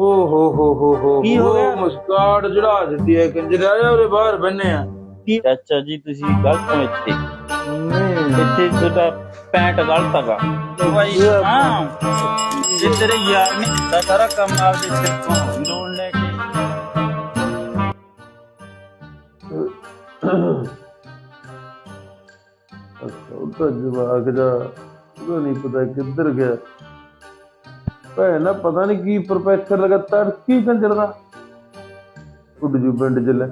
ਓ ਹੋ ਹੋ ਹੋ ਹੋ ਕੀ ਹੋ ਗਿਆ? ਮੁਸਕਾਟ ਚੜਾ ਦਿੱਤੀ ਹੈ ਕੰਜਰ ਆ ਜਾ ਉਰੇ ਬਾਹਰ ਬੰਨੇ ਆ। ਕੀ? ਚਾਚਾ ਜੀ ਤੁਸੀਂ ਗਲਤ ਹੋ ਇੱਥੇ। ਇੱਥੇ ਤੁਹਾਡਾ ਪੈਂਟ ਗਲਤ ਹੈਗਾ। ਭਾਈ ਹਾਂ। ਜੇ ਤੇਰੇ ਯਾਰ ਨੇ ਕੀਤਾ ਸਾਰਾ ਕੰਮ ਆਪਦੇ ਸਿਰ ਤੋਂ ਲੋਨ ਲੈ ਕੇ। ਅੱਛਾ ਉਹ ਤਾਂ ਜਵਾਕ ਦਾ ਉਹਦਾ ਨਹੀਂ ਪਤਾ ਕਿੱਧਰ ਗਿਆ। ਭੈਣ ਨਾ ਪਤਾ ਨਹੀਂ ਕੀ ਪ੍ਰੋਫੈਸਰ ਲਗਾਤਾਰ ਕੀ ਕੰਜਰ ਦਾ ਉੱਡ ਜੂ ਪਿੰਡ ਚ ਲੈ।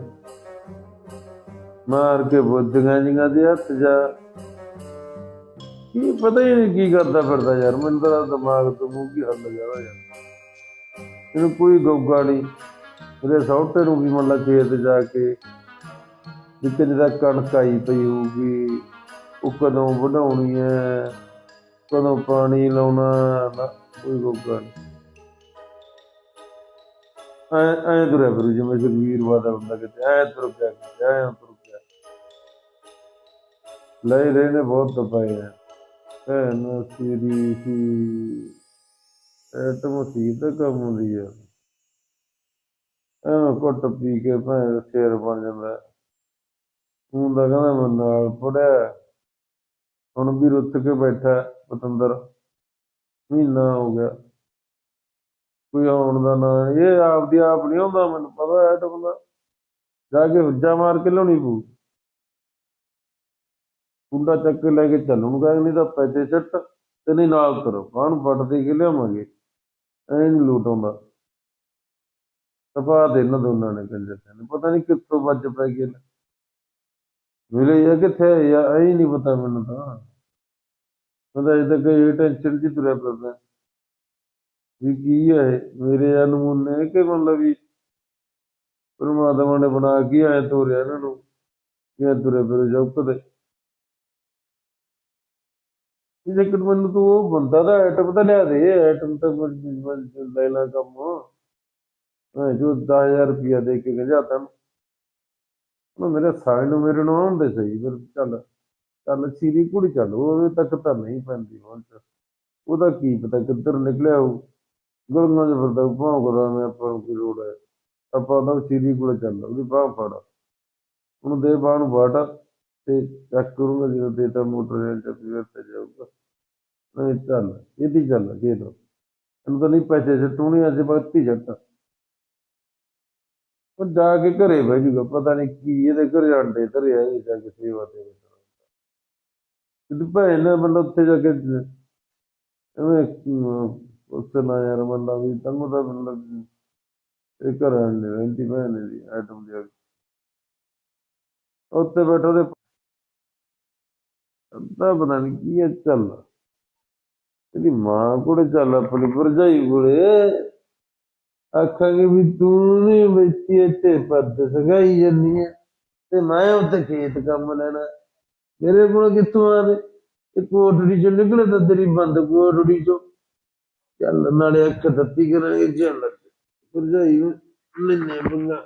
ਮਾਰ ਕੇ ਬੁੱਧੀਆਂ ਜਿਹੀਆਂ ਦੇ ਹੱਥ ਜਾ। ਕੀ ਪਤਾ ਹੀ ਨਹੀਂ ਕੀ ਕਰਦਾ ਫਿਰਦਾ ਯਾਰ, ਮੈਨੂੰ ਤਾਂ ਦਿਮਾਗ ਤੋਂ ਮੂੰਹ ਕੀ ਹੱਲ ਜਾਵਾ ਯਾਰ। ਇਹਨੂੰ ਕੋਈ ਗੋਗਾ ਨਹੀਂ। ਉਹਦੇ ਸੌਟੇ ਨੂੰ ਵੀ ਮੱਲਾ ਖੇਤ ਜਾ ਕੇ ਜਿੱਥੇ ਜਿਹੜਾ ਕਣਕ ਆਈ ਪਈ ਹੋਊਗੀ। ਉਹ ਕਦੋਂ ਵਢਾਉਣੀ ਹੈ, ਕਦੋਂ ਪਾਣੀ ਲਾਉਣਾ ਕੋਈ ਗੋਗਾ ਨਹੀਂ। ਐ ਐ ਤੁਰਿਆ ਫਿਰੂ ਜਿਵੇਂ ਜਗਵੀਰ ਵਾਦਾ ਹੁੰਦਾ ਕਿਤੇ, ਐ ਤੁਰ ਗਿਆ ਕਿਤੇ, ਐ ਤੁਰ ਗਿਆ ਲੈ ਰਹੇ ਨੇ ਬਹੁਤ ਪਏ ਆ ਐ ਨਾ ਸੀ। ਐਟਮ ਸੀ ਤਾਂ ਕੰਮ ਹੁੰਦੀ ਆ। ਐ ਕੁੱਟ ਪੀ ਕੇ ਭੈਣ ਸਿਰ ਬਣ ਜਾਂਦਾ। ਹੁਣ ਦਾ ਕਹਿੰਦਾ ਮੈਂ ਨਾਲ ਪੜਿਆ। ਹੁਣ ਵੀ ਰੁੱਤ ਕੇ ਬੈਠਾ, ਪਤੰਦਰ। ਮਹੀਨਾ ਹੋ ਗਿਆ। ਕੋਈ ਆਉਣ ਦਾ ਨਾ ਇਹ ਆਪਦੀ ਆਪ ਨਹੀਂ ਆਉਂਦਾ, ਮੈਨੂੰ ਪਤਾ ਹੈ ਟੁਕਦਾ ਜਾ ਕੇ ਹੁੱਜਾ ਮਾਰ ਕੇ ਲਿਆਉਣੀ ਪੂ ਕੁੰਡਾ ਚੱਕ ਕੇ ਲੈ ਕੇ ਚੱਲੂ ਨੂੰ ਕਹਿੰਦੇ ਨਹੀਂ ਤਾਂ ਪੈਸੇ ਸਿੱਟ ਤੇ ਨਹੀਂ ਨਾਲ ਕਰੋ ਬਾਹਨ ਵੱਟਦੇ ਕੇ ਲਿਆਵਾਂਗੇ। ਐ ਨਹੀਂ ਲੂਟ ਆਉਂਦਾ। ਤਪਾ ਦੇ ਇਹਨਾਂ ਦੋਨਾਂ ਨੇ ਕੰਜਰ ਨੇ ਪਤਾ ਨਹੀਂ ਕਿੱਥੋਂ ਵੱਜ ਪੈ ਗਏ ਨੇ। ਮਿਲੇ ਜਾਂ ਕਿੱਥੇ ਆ ਐ ਨਹੀਂ ਪਤਾ ਮੈਨੂੰ ਤਾਂ। ਮੈਂ ਅਜੇ ਤੱਕ ਇਹ ਟੈਨਸ਼ਨ ਚ ਤੁਰਿਆ ਫਿਰਦਾ। ਵੀ ਕੀ ਹੈ ਇਹ? ਮੇਰੇ ਅਨਮੁੰਨੇ ਕਿ ਮਤਲਬ ਵੀ ਪਰਮਾਤਮਾ ਨੇ ਬਣਾ ਕੇ ਆਏ ਤੋਰਿਆ ਇਹਨਾਂ ਨੂੰ ਇਹ ਤੁਰੇ ਫਿਰੇ ਜੌਕਦੇ ਜੇ ਕਿ ਮੈਨੂੰ ਤੂੰ ਉਹ ਬੰਦਾ ਦਾ ਆਈਟਮ ਤਾਂ ਲਿਆ ਦੇ ਆਈਟਮ ਤਾਂ ਮੈਂ ਲੈ ਲਾ ਕੰਮ। ਮੈਂ ਜੋ 10000 ਰੁਪਇਆ ਦੇ ਕੇ ਗਿਆ ਤੈਨੂੰ ਉਹ ਮੇਰੇ ਸਾਲੇ ਨੂੰ ਮੇਰੇ ਨੂੰ ਆਉਂਦੇ ਸਹੀ, ਫਿਰ ਚੱਲ। ਚੱਲ ਸੀਰੀ ਕੁੜੀ ਚੱਲ, ਉਹਦੇ ਤੱਕ ਤਾਂ ਨਹੀਂ ਪੈਂਦੀ ਹੁਣ ਉਹਦਾ ਕੀ ਪਤਾ ਕਿੱਧਰ ਨਿਕਲਿਆ ਉਹ। ਗੁਰਗਾਂ ਦੇ ਫਿਰਦਾ ਭਾਂ ਕਰਾਂ ਮੈਂ ਆਪਾਂ ਨੂੰ ਕੀ ਲੋੜ ਹੈ। ਆਪਾਂ ਤਾਂ ਸੀਰੀ ਕੋਲ ਚੱਲ, ਉਹਦੀ ਬਾਹ ਫੜ। ਉਹਨੂੰ ਦੇ ਬਾਹ ਨੂੰ ਤੇ ਚੈੱਕ ਕਰੂੰਗਾ, ਜਦੋਂ ਦੇਤਾ ਮੋਟਰ ਰੇਲ ਤੇ ਫਿਰ ਤੇ ਜਾਊਗਾ। ਨਹੀਂ ਚੱਲ, ਇਹਦੀ ਚੱਲ, ਦੇ ਦੋ। ਇਹਨੂੰ ਤਾਂ ਨਹੀਂ ਪੈਸੇ ਸਿੱਟੂ ਨਹੀਂ ਅੱਜ ਵਕਤ ਹੀ ਜੱਟ। ਉਹ ਜਾ ਕੇ ਘਰੇ ਬਹਿ ਜੂਗਾ, ਪਤਾ ਨਹੀਂ ਕੀ, ਇਹਦੇ ਘਰੇ ਅੰਡੇ ਧਰਿਆ ਆ, ਇਹ ਜਾ ਕੇ ਸੇਵਾ ਤੇ ਤੇ ਭੈਣ ਨੇ ਬੰਦਾ ਉੱਥੇ ਜਾ ਕੇ ਐਵੇਂ ਉੱਥੇ ਨਾ ਯਾਰ ਬੰਦਾ ਵੀ, ਤੈਨੂੰ ਤਾਂ ਮਤਲਬ ਇਹ ਘਰ ਅੰਡੇ ਰਹਿੰਦੀ ਭੈਣ ਦੀ ਆਈਟਮ ਦੀ ਉੱਥੇ ਬੈਠੋ ਤੇ ਤਾਂ ਪਤਾ ਨਹੀਂ ਕੀ ਹੈ ਚੱਲ। ਇਹਦੀ ਮਾਂ ਕੋਲੇ ਚੱਲ ਆਪਣੀ ਭਰਜਾਈ ਕੋਲੇ। ਆਖਾਂਗੇ ਵੀ ਤੂੰ ਨੇ ਬੱਚੀ ਇੱਥੇ ਪੱਦ ਸਗਾਈ ਜੰਨੀ ਹੈ ਤੇ ਮੈਂ ਉੱਥੇ ਖੇਤ ਕੰਮ ਲੈਣਾ। ਮੇਰੇ ਕੋਲ ਕਿੱਥੋਂ ਆਵੇ ਇਹ ਕੋਟੜੀ ਚੋਂ ਨਿਕਲੇ ਤਾਂ ਤੇਰੀ ਬੰਦ ਕੋਟੜੀ ਚੋਂ। ਚੱਲ ਨਾਲੇ ਅੱਖ ਤੱਤੀ ਕਰਾਂਗੇ, ਚੱਲ। ਭਰਜਾਈ ਲੈਨੇ ਬੰਗਾ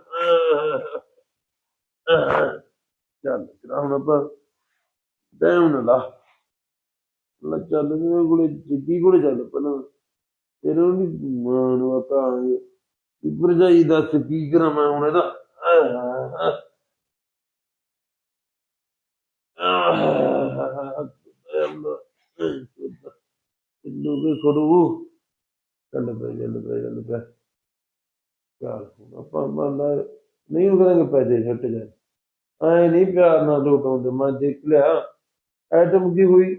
ਚੱਲ ਤੇਰਾ ਹੁਣ ਆਪਾਂ। ਟਾਈਮ ਲਾ। ਚੱਲ ਮੇਰੇ ਕੋਲੇ ਜਿੱਦੀ ਕੋਲੇ ਚੱਲ ਪਹਿਲਾਂ। ਫਿਰ ਉਹਦੀ ਮਾਂ ਨੂੰ ਆਕਾਂਗੇ ਭਰਜਾਈ ਦੱਸ ਕੀ ਕਰਾਂ ਮੈਂ ਹੁਣ ਇਹਦਾ? ਇਹਨੂੰ ਵੀ ਖੜੂ ਚੱਲ ਪੈ ਚੱਲ ਪੈ ਚੱਲ ਮੰਨਦਾ ਨਹੀਂ ਉਹ ਕਰਾਂਗੇ ਪੈਸੇ ਛੱਟ ਜਾ ਐ ਨਹੀਂ ਪਿਆਰ ਨਾਲ ਲੋਕ ਆਉਂਦੇ ਮੈਂ ਦੇਖ ਲਿਆ ਐਟਮ ਕੀ ਹੋਈ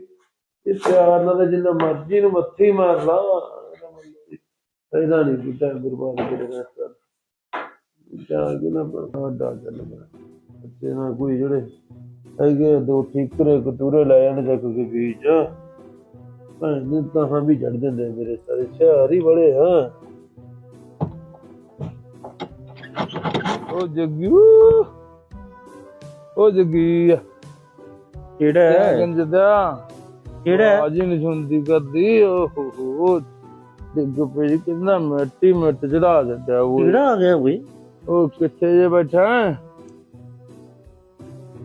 ਇਹ ਪਿਆਰ ਨਾਲ ਜਿੰਨਾ ਮਰਜ਼ੀ ਨੂੰ ਮੱਥੇ ਮਾਰ ਲਾ। ਇਹਦਾ ਨਹੀਂ ਕੀਤਾ ਗੁਰਬਾਨ ਜਿਹੜੇ ਰਸਤਾ ਜਾ ਕੇ ਨਾ ਵੱਡਾ ਚੱਲ ਗਿਆ ਨਾ ਕੋਈ ਜਿਹੜੇ ਆ ਦੋ ਠੀਕਰੇ ਕਤੂਰੇ ਲੈ ਜਾਣ ਚੱਕ ਕੇ ਬੀਜ ਭੈਣ ਤਾਂ ਹਾਂ ਵੀ ਜੜ ਦਿੰਦੇ ਮੇਰੇ ਸਾਰੇ ਸ਼ਹਿਰੀ ਬੜੇ ਹਾਂ ਉਹ ਜੱਗੂ ਉਹ ਜੱਗੀ। ਕਿਹੜਾ ਹੈ? ਗੰਜਦਾ ਕਿਹੜਾ? ਆਜੀ ਨਹੀਂ ਸੁਣਦੀ ਕਰਦੀ ਓ ਹੋ। ਡਿੱਗ ਪਈ ਕਿੰਨਾ ਮਿੱਟੀ ਮਿੱਟ ਚੜਾ ਦਿੰਦਾ ਉਹ ਕਿਹੜਾ ਆ ਗਿਆ ਉਹ ਕਿੱਥੇ ਜੇ ਬੈਠਾ ਹੈ?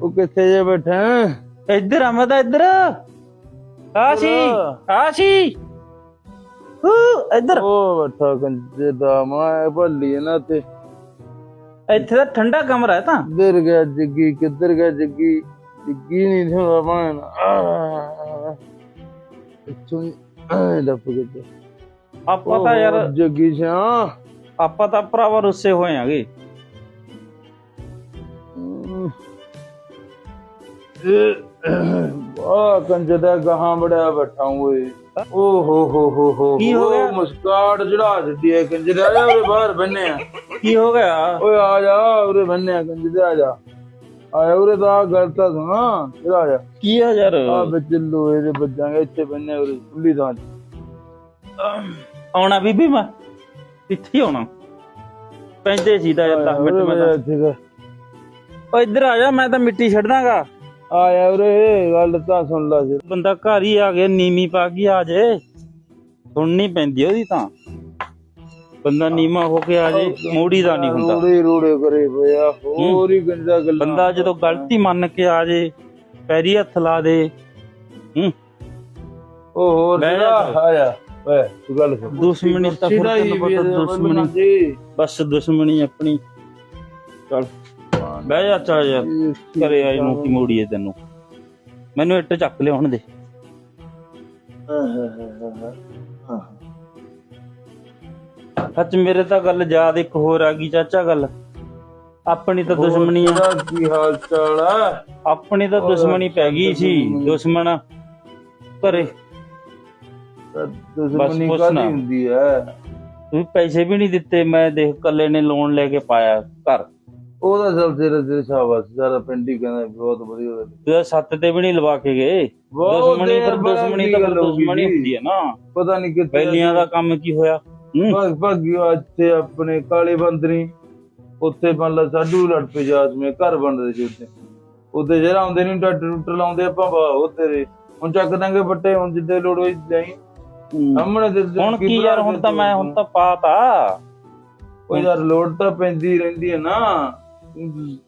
ਉਹ ਕਿੱਥੇ ਜੇ ਬੈਠਾ ਹੈ? ਇੱਧਰ ਆ ਮਤਾ ਇੱਧਰ ਆਸ਼ੀ ਆਸ਼ੀ ਹੂ, ਇੱਧਰ ਉਹ ਬੱਠਾ ਕੰਜੇ ਦਾ ਮੈਂ ਭੱਲੀ ਹੈ ਨਾ ਤੇ ਇੱਥੇ ਤਾਂ ਠੰਡਾ ਕਮਰਾ ਹੈ ਤਾਂ ਕਿੱਧਰ ਗਿਆ ਜੱਗੀ ਕਿੱਧਰ ਗਿਆ ਜੱਗੀ ਜੱਗੀ ਨਹੀਂ ਥੋੜਾ ਪਾਣ ਇੱਥੋਂ ਹੀ ਐ ਲੱਪ ਗਿਆ ਆਪਾਂ ਤਾਂ ਯਾਰ ਜੱਗੀ ਸਿਆ ਆਪਾਂ ਤਾਂ ਭਰਾਵਾ ਰੁੱਸੇ ਹੋਏ ਆਂਗੇ ਆ ਕੰਜੇ ਦਾ ਗਾਹਾਂ ਬੜਿਆ ਬੈਠਾ ਓਏ। ਓ ਹੋ ਹੋ ਹੋ ਹੋ ਕੀ ਹੋ ਗਿਆ? ਮੁਸਕਾਟ ਚੜਾ ਦਿੱਤੀ ਹੈ ਕੰਜੇ ਦਾ। ਆ ਉਰੇ ਬਾਹਰ ਬੰਨੇ ਆ। ਕੀ ਹੋ ਗਿਆ? ਓਏ ਆ ਜਾ ਉਰੇ ਬੰਨੇ ਆ ਕੰਜੇ ਦੇ ਆ ਜਾ। ਆਇਆ ਉਰੇ ਤਾਂ ਗਲਤਾ ਸੁਣਾ। ਆ ਜਾ। ਕੀ ਆ ਯਾਰ? ਆ ਵਿੱਚ ਲੋਹੇ ਦੇ ਵੱਜਾਂਗੇ ਇੱਥੇ ਬੰਨੇ ਉਰੇ ਖੁੱਲੀ ਥਾਂ। ਆਉਣਾ ਬੀਬੀ ਮੈਂ? ਇੱਥੇ ਆਉਣਾ। ਪੈਂਦੇ ਸੀ ਦਾ ਯਾਰ 10 ਮਿੰਟ ਮੈਂ ਇੱਥੇ। ਓ ਇੱਧਰ ਆ ਜਾ ਮੈਂ ਤਾਂ ਮਿੱਟੀ ਛੱਡਦਾਗਾ। ਆਇਆ ਉਰੇ ਗੱਲ ਤਾਂ ਸੁਣ ਲਾ ਜੀ। ਬੰਦਾ ਘਰ ਹੀ ਆ ਗਿਆ ਨੀਵੀਂ ਪਾ ਕੇ ਆ ਜੇ। ਸੁਣਨੀ ਪੈਂਦੀ ਉਹਦੀ ਤਾਂ। ਬੰਦਾ ਨੀਮਾ ਹੋ ਕੇ ਆ ਜੇ ਮੋੜੀ ਦਾ ਨਹੀਂ ਹੁੰਦਾ। ਰੋੜੇ ਰੋੜੇ ਕਰੇ ਪਿਆ ਹੋਰ ਹੀ ਗੰਦਾ ਗੱਲਾਂ। ਬੰਦਾ ਜਦੋਂ ਗਲਤੀ ਮੰਨ ਕੇ ਆ ਜੇ ਪੈਰੀ ਹੱਥ ਲਾ ਦੇ। ਹੂੰ। ਉਹ ਹੋਰ। ਆਇਆ ਓਏ ਤੂੰ ਗੱਲ ਸੁਣ। ਦੁਸ਼ਮਣੀ ਤਾਂ ਫਿਰ ਤੈਨੂੰ ਪਤਾ ਦੁਸ਼ਮਣੀ। ਬਸ ਦੁਸ਼ਮਣੀ ਆਪਣੀ। ਚੱਲ। ਬਹਿ ਜਾ ਚਾ ਯਾਰ। ਘਰੇ ਆਈ ਨੂੰ ਕੀ ਮੋੜੀਏ ਤੈਨੂੰ। ਮੈਨੂੰ ਇੱਟ ਚੱਕ ਲਿਆਉਣ ਦੇ। ਸੱਚ ਮੇਰੇ ਤਾਂ ਗੱਲ ਯਾਦ ਇੱਕ ਹੋਰ ਆ ਗਈ ਚਾਚਾ ਗੱਲ। ਆਪਣੀ ਤਾਂ ਦੁਸ਼ਮਣੀ ਆ। ਕੀ ਹਾਲ ਚਾਲ ਆ? ਆਪਣੀ ਤਾਂ ਦੁਸ਼ਮਣੀ ਪੈ ਗਈ ਸੀ ਦੁਸ਼ਮਣ? ਘਰੇ। ਦੁਸ਼ਮਣੀ ਕਾਦੀ ਨਾ। ਹੁੰਦੀ ਹੈ ਤੂੰ ਪੈਸੇ ਵੀ ਨਹੀਂ ਦਿੱਤੇ ਮੈਂ ਦੇਖ ਕੱਲੇ ਨੇ ਲੋਨ ਲੈ ਕੇ ਪਾਇਆ ਘਰ। ਉਹਦਾ ਸਭ ਤੇਰੇ ਤੇਰੇ ਸ਼ਾਬਾਸ਼। ਸਾਰਾ ਪਿੰਡ ਹੀ ਕਹਿੰਦਾ ਬਹੁਤ ਵਧੀਆ ਗੱਲ ਤੂੰ ਸੱਤ ਤੇ ਵੀ ਨਹੀਂ ਲਵਾ ਕੇ ਗਏ ਬਹੁਤ ਦੁਸ਼ਮਣੀ ਦੇਰ ਪਰ ਬਾਅਦ ਦੁਸ਼ਮਣੀ ਤਾਂ ਗੱਲ ਹੋ ਗਈ ਦੁਸ਼ਮਣੀ ਜੀ। ਹੁੰਦੀ ਹੈ ਨਾ। ਪਤਾ ਨਹੀਂ ਕਿੱਥੇ ਬੈਲੀਆਂ ਦਾ ਕੰਮ ਕੀ ਹੋਇਆ? ਹੂੰ। ਭਗ ਭਗਿਓ ਇੱਥੇ ਆਪਣੇ ਕਾਲੇ ਬੰਦਰੀ ਉੱਥੇ ਮੰਨ ਲਾ ਸਾਡੂ ਲੜ ਪਏ ਜਾਤ ਮੇ ਘਰ ਬਣਦੇ ਸੀ ਉੱਥੇ ਉੱਥੇ ਜਿਹੜਾ ਆਉਂਦੇ ਨਹੀਂ ਟੱਟ ਟੁੱਟ ਲਾਉਂਦੇ ਆਪਾਂ ਵਾਹ ਉਹ ਤੇਰੇ। ਹੁਣ ਚੱਕ ਦਾਂਗੇ ਬੱਟੇ ਹੁਣ ਜਿੱਦੇ ਲੋੜ ਹੋਈ ਜਾਈ। ਸਾਹਮਣੇ ਤੇ ਹੁਣ ਕੀ ਯਾਰ ਹੁਣ ਤਾਂ ਮੈਂ ਹੁਣ ਤਾਂ ਪਾਤਾ। ਉਹ ਯਾਰ ਲੋੜ ਤਾਂ ਪੈਂਦੀ ਰਹਿੰਦੀ ਹੈ ਨਾ।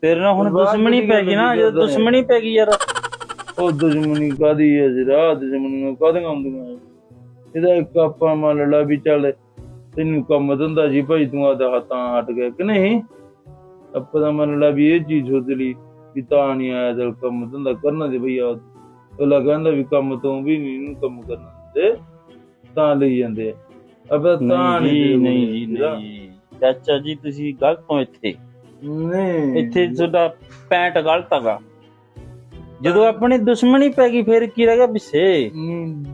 ਤੇਰੇ ਨਾਲ ਹੁਣ ਦੁਸ਼ਮਣੀ ਪੈ ਗਈ ਨਾ ਜਦੋਂ ਦੁਸ਼ਮਣੀ ਪੈ ਗਈ ਯਾਰ। ਉਹ ਦੁਸ਼ਮਣੀ ਕਾਦੀ ਹੈ ਜਰਾ ਦੁਸ਼ਮਣੀ ਕਾਦੀਆਂ ਹੁੰਦੀਆਂ ਇਹਦਾ ਇੱਕ ਆਪਾਂ ਮੰਨ ਲਾ ਵੀ ਚੱਲ ਤੈਨੂੰ ਕੰਮ ਧੰਦਾ ਜੀ ਭਾਈ ਤੂੰ ਆਦਾ ਹੱਥਾਂ ਹਟ ਗਿਆ ਕਿ ਨਹੀਂ? ਆਪਾਂ ਦਾ ਮੰਨ ਲਾ ਵੀ ਇਹ ਚੀਜ਼ ਸੋਚ ਲਈ ਵੀ ਤਾਂ ਨਹੀਂ ਆਇਆ ਚੱਲ ਕੰਮ ਧੰਦਾ ਕਰਨਾ ਦੇ ਭਈ ਆ ਉਹ ਕਹਿੰਦਾ ਵੀ ਕੰਮ ਤੋਂ ਵੀ ਨਹੀਂ ਇਹਨੂੰ ਕੰਮ ਕਰਨਾ ਦੇ ਤਾਂ ਲਈ ਜਾਂਦੇ ਆ। ਆਪਾਂ ਤਾਂ ਨਹੀਂ ਨਹੀਂ ਨਹੀਂ ਚਾਚਾ ਜੀ ਤੁਸੀਂ ਗਲਤ ਹੋ ਇੱਥੇ। ਨਹੀਂ। ਇੱਥੇ ਤੁਹਾਡਾ ਪੈਂਟ ਗਲਤ ਹੈਗਾ। ਜਦੋਂ ਆਪਣੀ ਦੁਸ਼ਮਣੀ ਪੈ ਗਈ ਫਿਰ ਕੀ ਰਹਿ ਗਿਆ